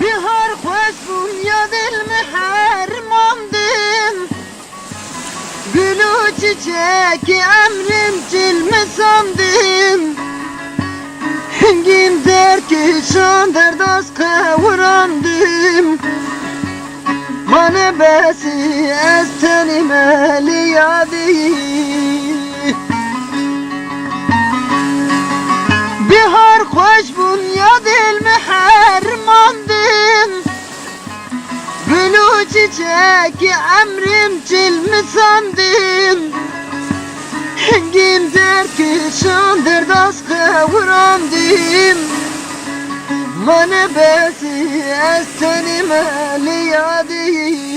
Bihar خوش بون یا دل مهر ماندم Gül o çiçek emrim cilme sandım Hengim der ki şandır das kavurandım Mane besi ez tenime liyadi Gülü çiçek emrim cilmi sandım Hengim der ki şandır das kavurandım Mane besi ez tenime liyadi